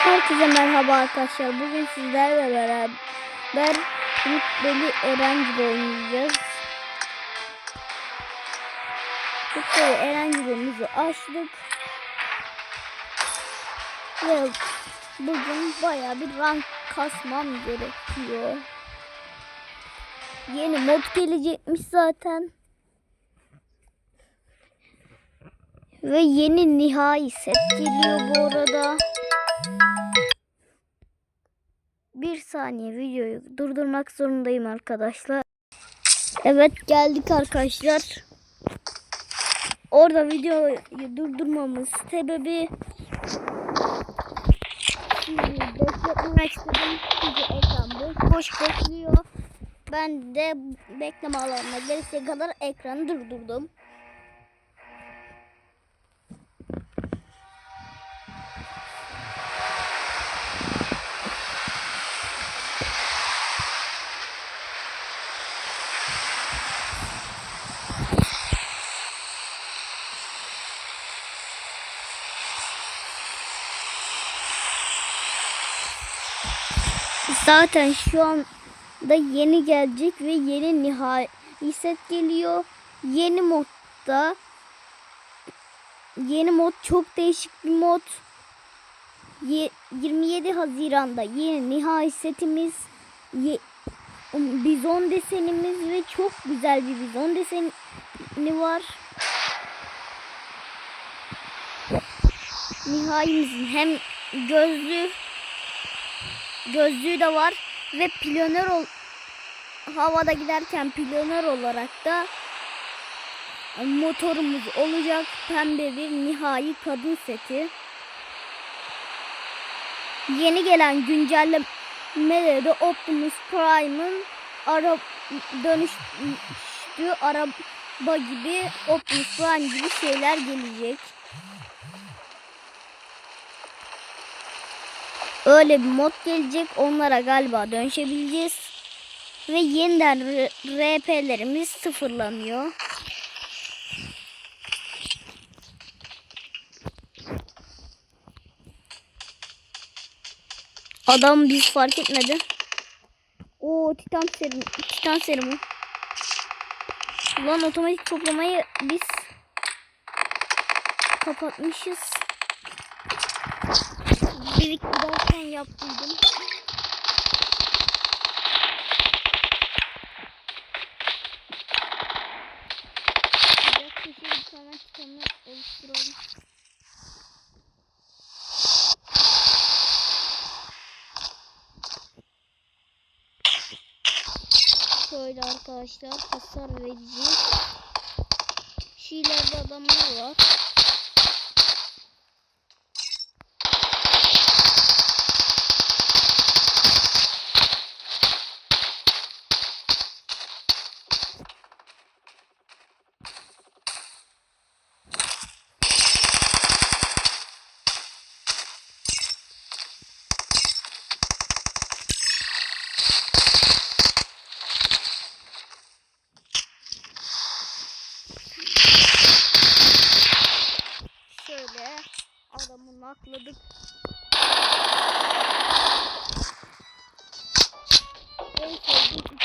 Herkese merhaba arkadaşlar. Bugün sizlerle beraber Rütbeli Erencil oynayacağız. Rütbeli Erencil'imizi açtık. Ve bugün baya bir rank kasmam gerekiyor. Yeni mod gelecekmiş zaten. Ve yeni nihai set geliyor bu arada. Bir saniye videoyu durdurmak zorundayım arkadaşlar. Evet geldik arkadaşlar. Orada videoyu durdurmamız sebebi sizi bekletmek istedim. Çünkü ekran boş boş bekliyor. Ben de bekleme alanına gelesiye kadar ekranı durdurdum. Zaten şu anda yeni gelecek ve yeni nihai set geliyor. Yeni modda yeni mod çok değişik bir mod. Ye- 27 Haziran'da yeni nihai setimiz ye- bizon desenimiz ve çok güzel bir bizon deseni var. Nihaimizin hem gözlü gözlüğü de var ve planör ol havada giderken planör olarak da motorumuz olacak pembe bir nihai kadın seti. Yeni gelen güncellemeleri Optimus Prime'ın ara dönüştüğü araba gibi Optimus Prime gibi şeyler gelecek. Öyle bir mod gelecek. Onlara galiba dönüşebileceğiz. Ve yeniden RP'lerimiz sıfırlanıyor. Adam biz fark etmedi. O titan serum, titan serumu. Ulan otomatik toplamayı biz kapatmışız. Giderken yaptıydım. Bir tane titanı oluşturalım. Şöyle arkadaşlar hasar verici. Şu ileride adamlar var. Şöyle nakladık. En sevdiğim.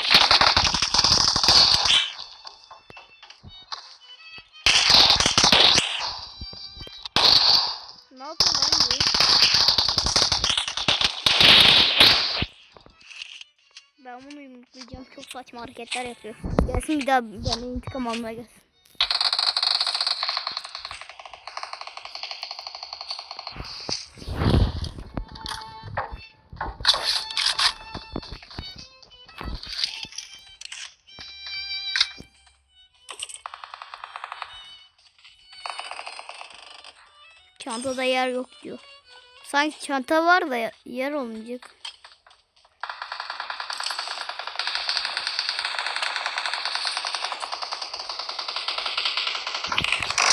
Ne yapıyor lan bu? Ben bunu yumruklayacağım. Çok saçma hareketler yapıyor. Gelsin bir daha benden intikam almaya gelsin. Çantada yer yok diyor. Sanki çanta var da yer olmayacak.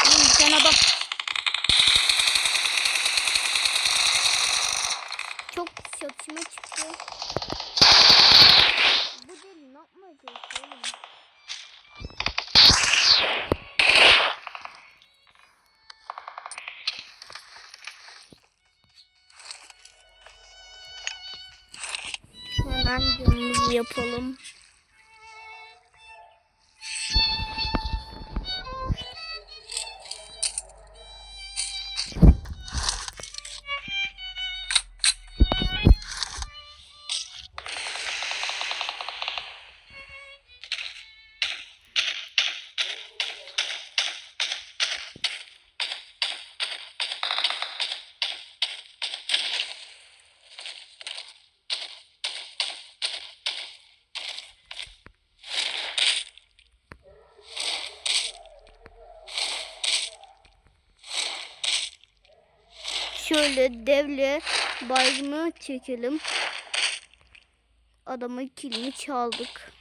Oğlum bir camımızı Şöyle devle baygını çekelim. Adamın kilini çaldık.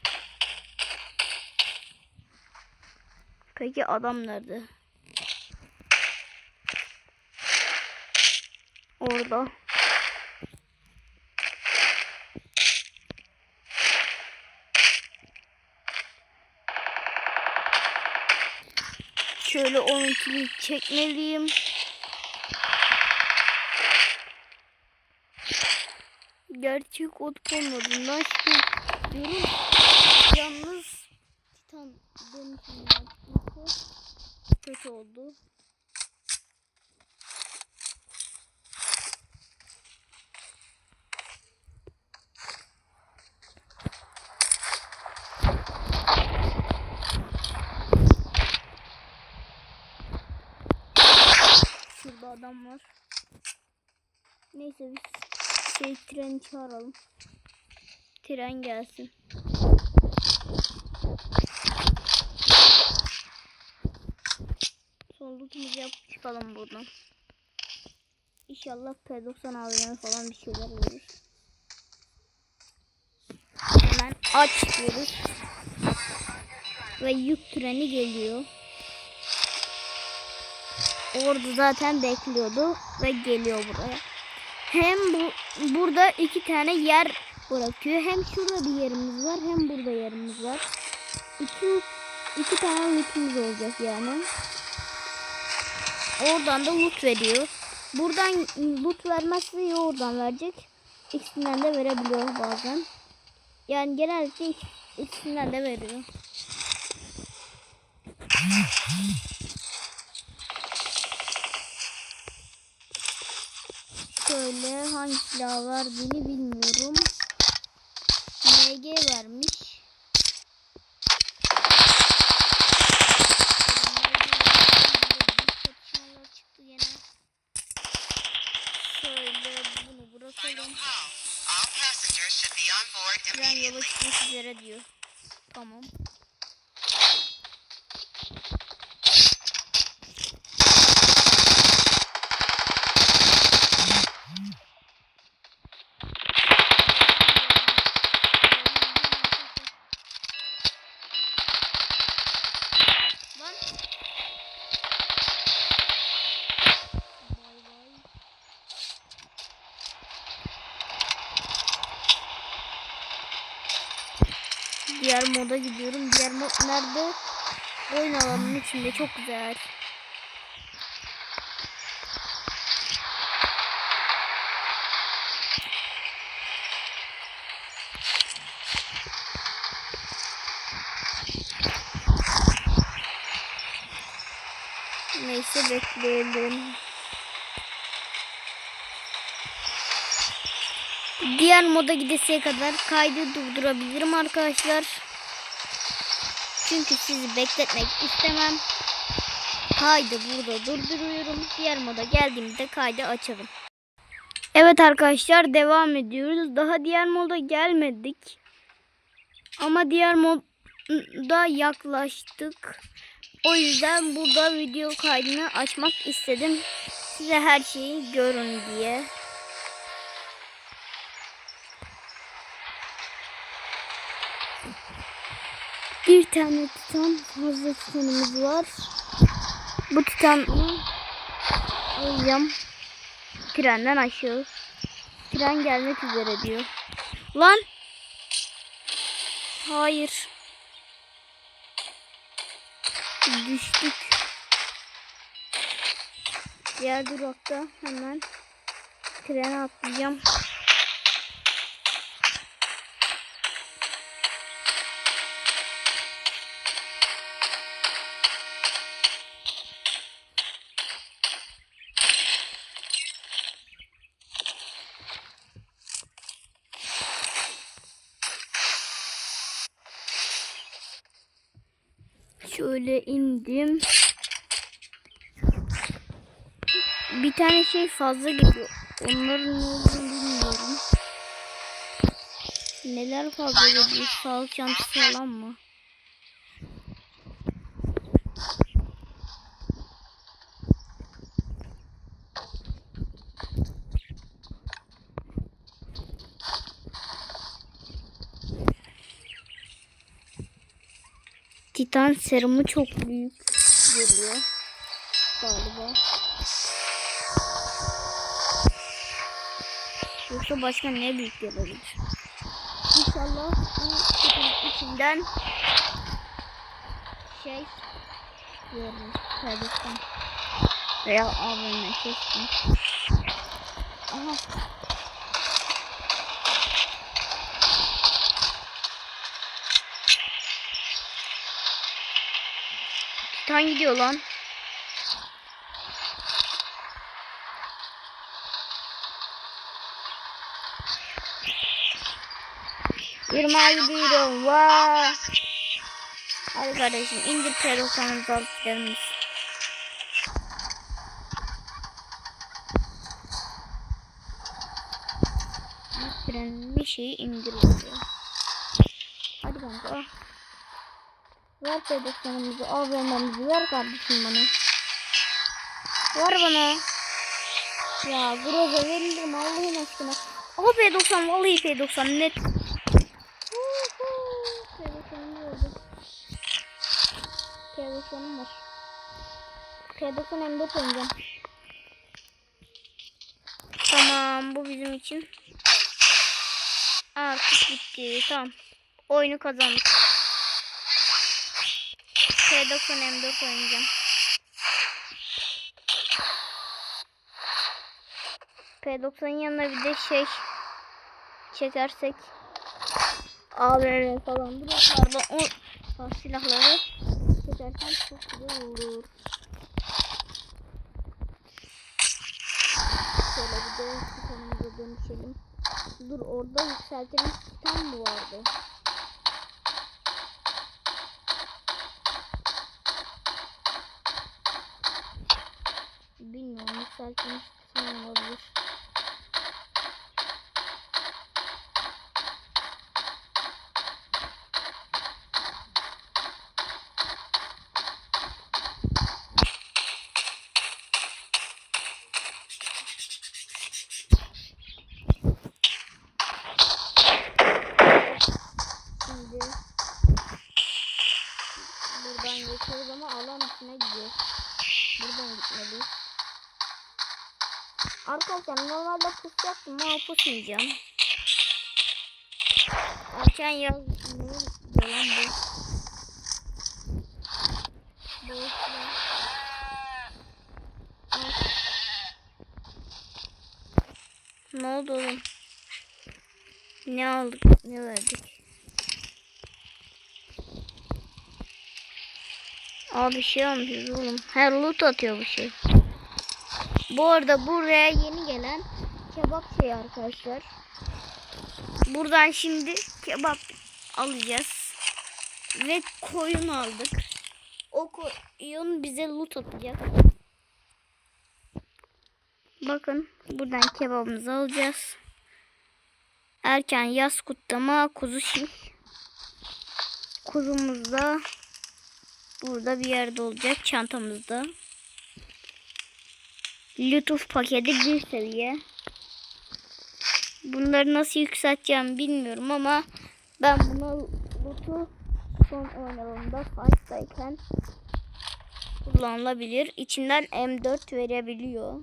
Peki adam nerede? Orada. Şöyle onunkini çekmeliyim. Gerçek ot olmadığından şüpheliyorum. Yalnız Titan demişim yapması kötü oldu. Şurada adam var. Neyse biz şey treni çağıralım. Tren gelsin. Son lootumuzu yapıp çıkalım buradan. İnşallah P90 AVM falan bir şeyler verir. Hemen aç diyoruz. Ve yük treni geliyor. Orada zaten bekliyordu ve geliyor buraya. Hem bu burada iki tane yer bırakıyor. Hem şurada bir yerimiz var, hem burada yerimiz var. İki iki tane lootumuz olacak yani. Oradan da loot veriyor. Buradan loot vermezse ya oradan verecek. İkisinden de verebiliyor bazen. Yani genellikle ik- ikisinden de veriyor. Şöyle hangi silah verdiğini bilmiyorum. MG vermiş. Çatışmalar çıktı gene. Şöyle bunu Final bırakalım. call. All passengers should be on board Tren yola çıkmak üzere diyor. Tamam. Diğer moda gidiyorum. Diğer mod nerede? Oyun alanının içinde çok güzel. Neyse bekleyelim. Diğer moda gidesiye kadar kaydı durdurabilirim arkadaşlar. Çünkü sizi bekletmek istemem. Kaydı burada durduruyorum. Diğer moda geldiğimde kaydı açalım. Evet arkadaşlar devam ediyoruz. Daha diğer moda gelmedik. Ama diğer moda yaklaştık. O yüzden burada video kaydını açmak istedim. Size her şeyi görün diye. Bir tane titan fazla titanımız var. Bu titanı alacağım. Trenden aşağı. Tren gelmek üzere diyor. Lan! Hayır. Düştük. Diğer durakta hemen trene atlayacağım. Şöyle indim. Bir tane şey fazla geliyor. Onların ne olduğunu bilmiyorum. Neler fazla geliyor? Sağlık çantası falan mı? Titan serumu çok büyük geliyor galiba. Yoksa başka ne büyük gelebilir? İnşallah bu içinden şey görürüz. Kardeşim. Veya AVM kestim. Aha. Titan gidiyor lan. Yirmi gidiyorum. Vaa. Hadi kardeşim indir P90'ımızı alıp gidelim bir şeyi indiriyor. Hadi kanka. al. Ver P90'ımızı, AVM'mizi ver kardeşim bana. Ver bana. Ya Groza verilir mi Allah'ın aşkına. Aha P90 vallahi P90 net. P90'ım oldu. P90'ım var. P90 M4 oynayacağım. Tamam bu bizim için. Artık bitti. Tamam. Oyunu kazandık. P90 M4 oynayacağım. P90'ın yanına bir de şey çekersek AVM falan bloklarla o o silahları çekersen çok güzel olur. Şöyle bir de titanımıza dönüşelim. Dur orada yükseltilen titan mı vardı? Bilmiyorum yükseltilmiş titan olabilir. Şimdi buradan geçiyoruz ama alan içine gidiyor. Buradan gitmeliyiz. Arkadaşlar normalde pusacaktım ama pusmayacağım. Erken yaz yalan bu. Ne oldu oğlum? Ne aldık? Ne verdik? Abi bir şey almışız oğlum. Her loot atıyor bu şey. Bu arada buraya yeni gelen kebap şey arkadaşlar. Buradan şimdi kebap alacağız. Ve koyun aldık. O koyun bize loot atacak. Bakın buradan kebabımızı alacağız. Erken yaz kutlama kuzu şiş. Kuzumuz da burada bir yerde olacak çantamızda. Lütuf paketi bir seviye. Bunları nasıl yükselteceğim bilmiyorum ama ben bunu Lutu son oynamamda fight'tayken kullanılabilir. İçinden M4 verebiliyor.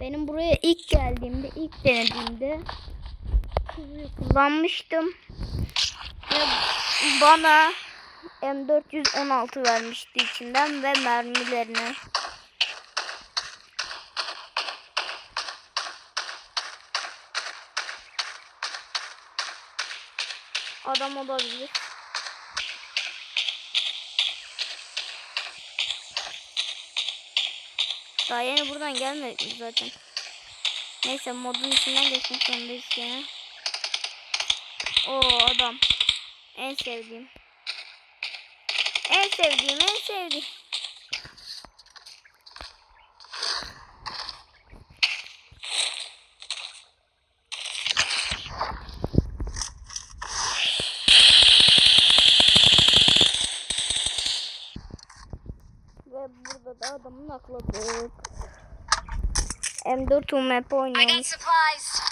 Benim buraya ilk geldiğimde, ilk denediğimde kullanmıştım. Ve bana M416 vermişti içinden ve mermilerini. Adam olabilir. Daha yeni buradan gelmedik zaten? Neyse modun içinden geçmek zorundayız gene. O adam. En sevdiğim. En sevdiğim en sevdiğim. Ve burada nakladık. M4 UMP supplies.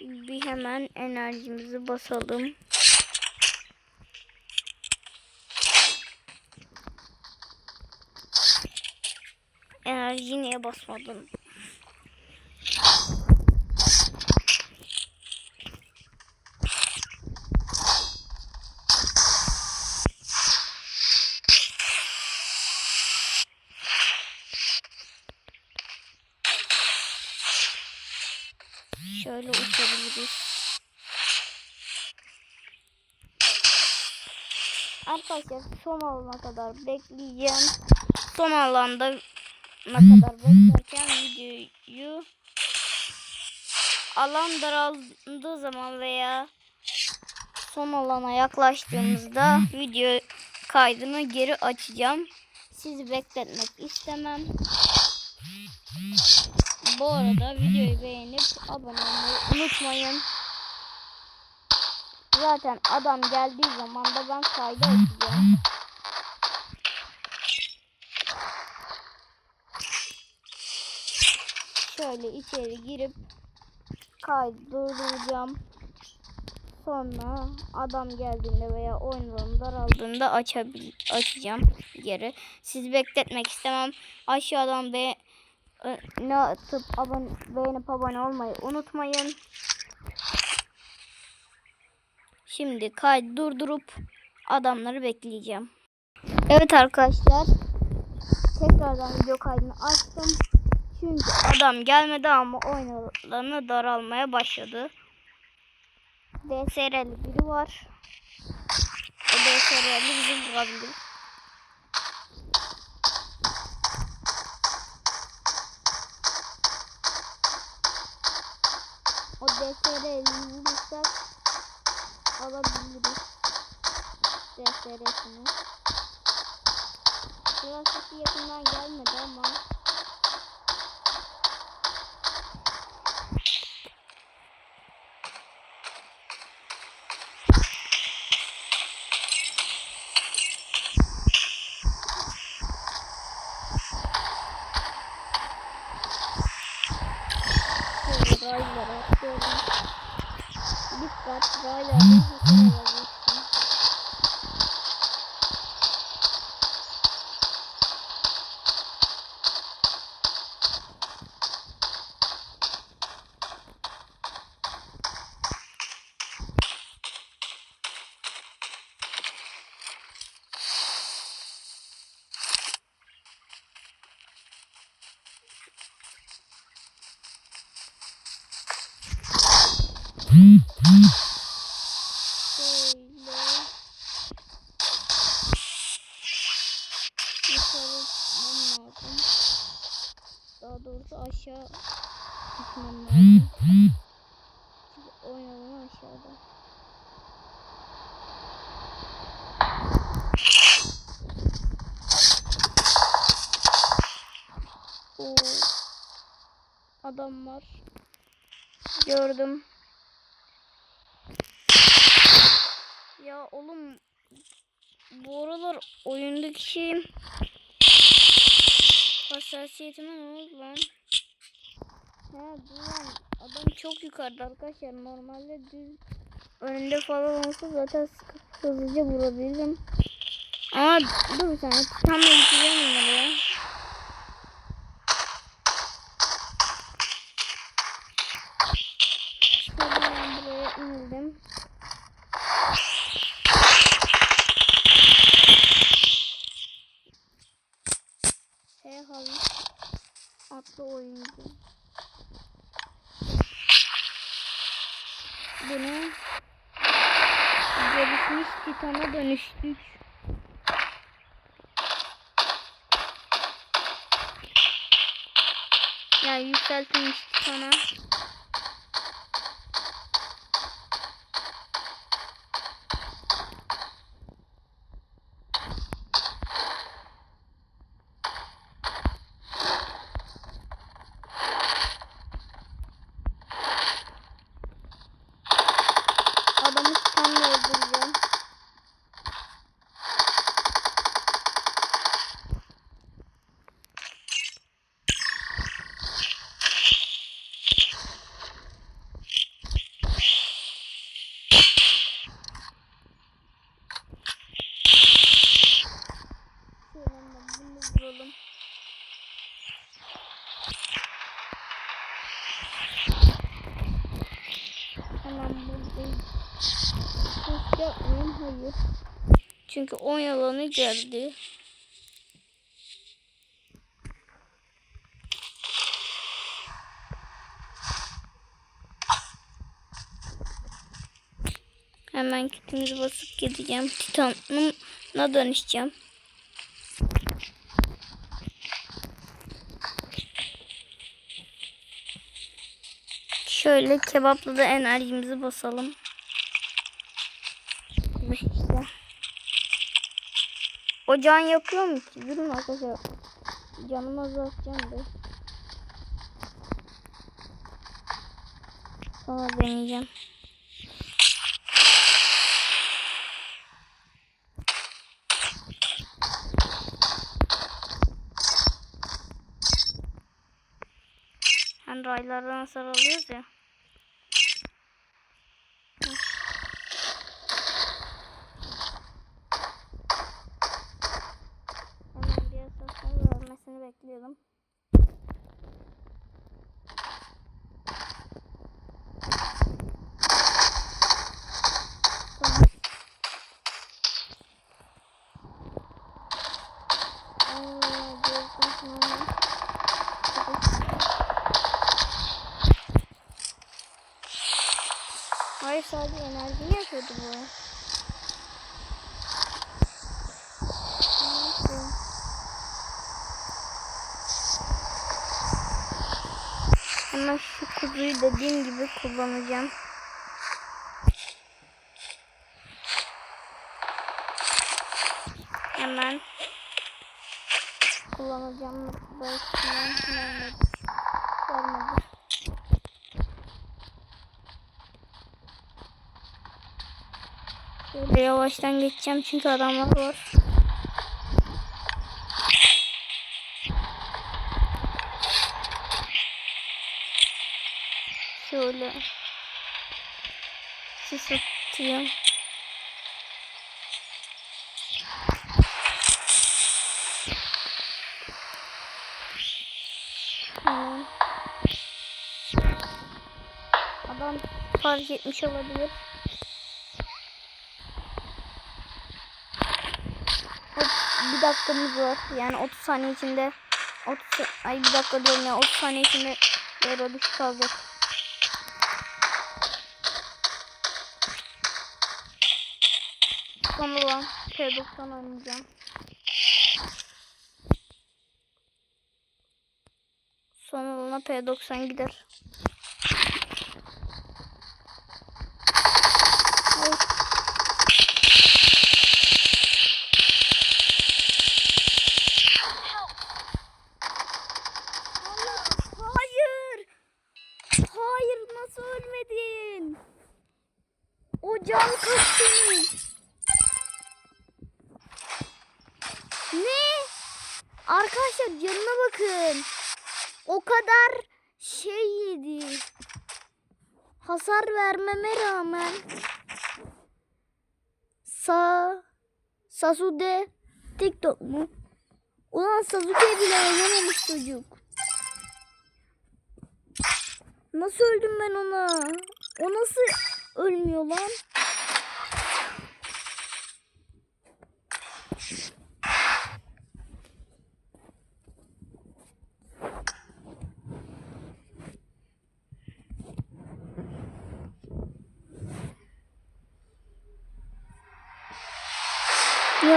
Bir hemen enerjimizi basalım. Enerji niye basmadın? Şöyle uçabiliriz. Arkadaşlar son alana kadar bekleyeceğim. Son alanda ne kadar beklerken videoyu alan daraldığı zaman veya son alana yaklaştığımızda video kaydını geri açacağım. Sizi bekletmek istemem. Bu arada videoyu beğenip abone olmayı unutmayın. Zaten adam geldiği zaman da ben kaydı açacağım. Şöyle içeri girip kaydı. Sonra adam geldiğinde veya oyunlarım daraldığında açabil açacağım geri. Sizi bekletmek istemem. Aşağıdan be ne atıp abone, beğenip abone olmayı unutmayın. Şimdi kaydı durdurup adamları bekleyeceğim. Evet arkadaşlar. Tekrardan video kaydını açtım. Çünkü adam gelmedi ama oyun daralmaya başladı. DSR'li biri var. O DSR'li bizi vurabilir. O DSR'li vurursak alabiliriz. DSR'sini. Biraz yakından gelmedi ama 我不要。Gitmem lazım. Çünkü oynadığım aşağıda. Oo. Adam var. Gördüm. Ya oğlum bu aralar oyundaki hassasiyetime ne oldu lan? He dur lan adam çok yukarıda arkadaşlar normalde düz önünde falan olsa zaten sıkıp hızlıca vurabilirim. Ama dur bir saniye tam da bitireceğim onları ya. İndim. H halı atlı oyuncu. Bunu gelişmiş titana dönüştük. Yani yükseltilmiş sana. Hayır. Çünkü 10 yalanı geldi. Hemen kitimizi basıp gideceğim. Titan'ına dönüşeceğim. Şöyle kebapla da enerjimizi basalım. Ve işte. Ocağın yakıyor mu ki? Durun arkadaşlar. Canımı azaltacağım da. Sonra deneyeceğim. Hani raylardan hasar alıyoruz ya. Hemen bir hasar vermesini bekliyorum. Tamam. Aa, gördüm şimdi. Hayır sadece enerjimi yakıyordu bu. Neyse. Hemen şu kuzuyu dediğim gibi kullanacağım. Hemen kullanacağım. Vermedi. Vermedi. Şöyle yavaştan geçeceğim çünkü adamlar var. Şöyle sis atayım. Tamam. Adam fark etmiş olabilir. bir dakikamız var. Yani 30 saniye içinde 30 ay bir dakika diyorum ya 30 saniye içinde yere düş kalacak. Son olan P90 oynayacağım. Son olana P90 gider. Ay. Hayır. Hayır nasıl ölmedin? O can kaç senin? Ne? Arkadaşlar canına bakın. O kadar şey yedi. Hasar vermeme rağmen. Sa Sasude TikTok mu? Ulan Sasuke bile oynamamış çocuk. Nasıl öldüm ben ona? O nasıl ölmüyor lan?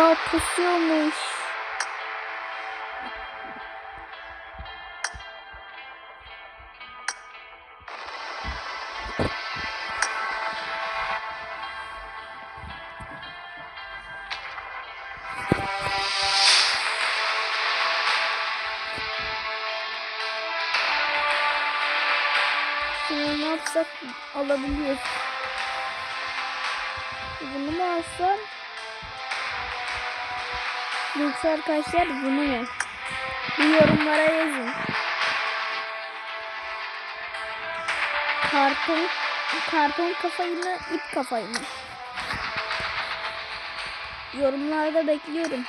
Aa pusuyormuş. Şimdi ne yapsak alabiliyoruz. Bunu mu alsam? Yoksa arkadaşlar bunu mu? Bir yorumlara yazın. Karton karton kafayı ip kafayı? Yorumlarda bekliyorum.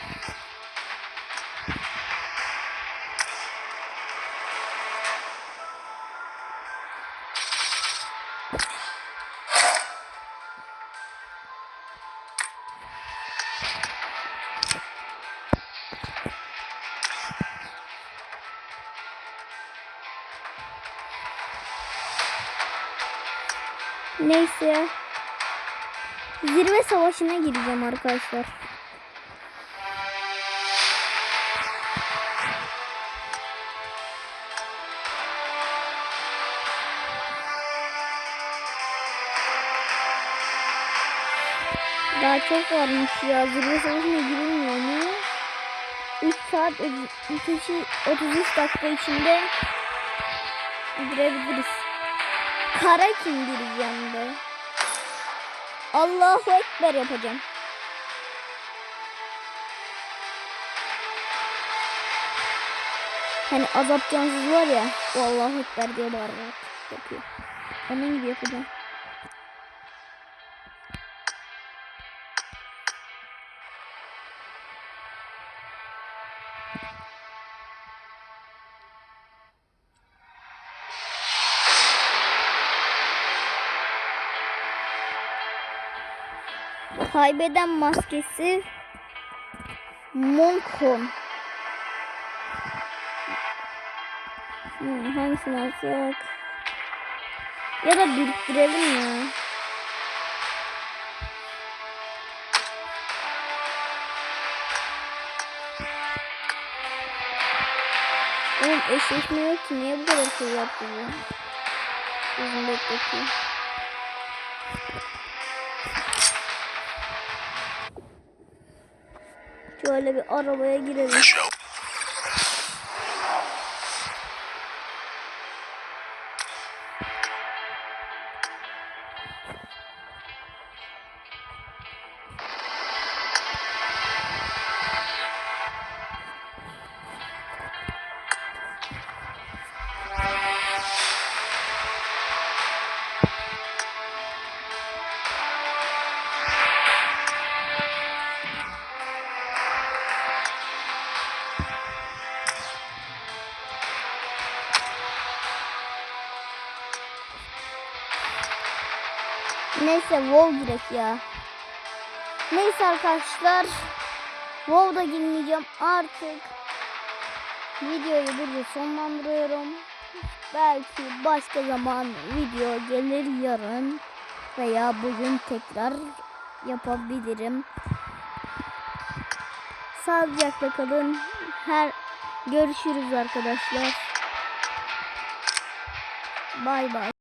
Neyse. Zirve savaşına gireceğim arkadaşlar. Daha çok varmış ya. Zirve savaşına girilmiyor. Niye? 3 saat 33, 33 dakika içinde girebiliriz. Kara kim gireceğim be? Allahu Ekber yapacağım. Hani azap cansız var ya o Allahu Ekber diye bağırarak yapıyor. Onun gibi yapacağım. Kaybeden maskesi Monkon. Hmm, hangisini alsak? Ya da biriktirelim ya. Oğlum eşleşme yok ki. Niye bu kadar şey yaptı bu? Uzun bekletiyor. Şöyle bir arabaya girelim. Neyse WoW girek ya. Neyse arkadaşlar. WoW'da girmeyeceğim artık. Videoyu burada sonlandırıyorum. Belki başka zaman video gelir yarın veya bugün tekrar yapabilirim. Sağlıcakla kalın. Her görüşürüz arkadaşlar. Bay bay.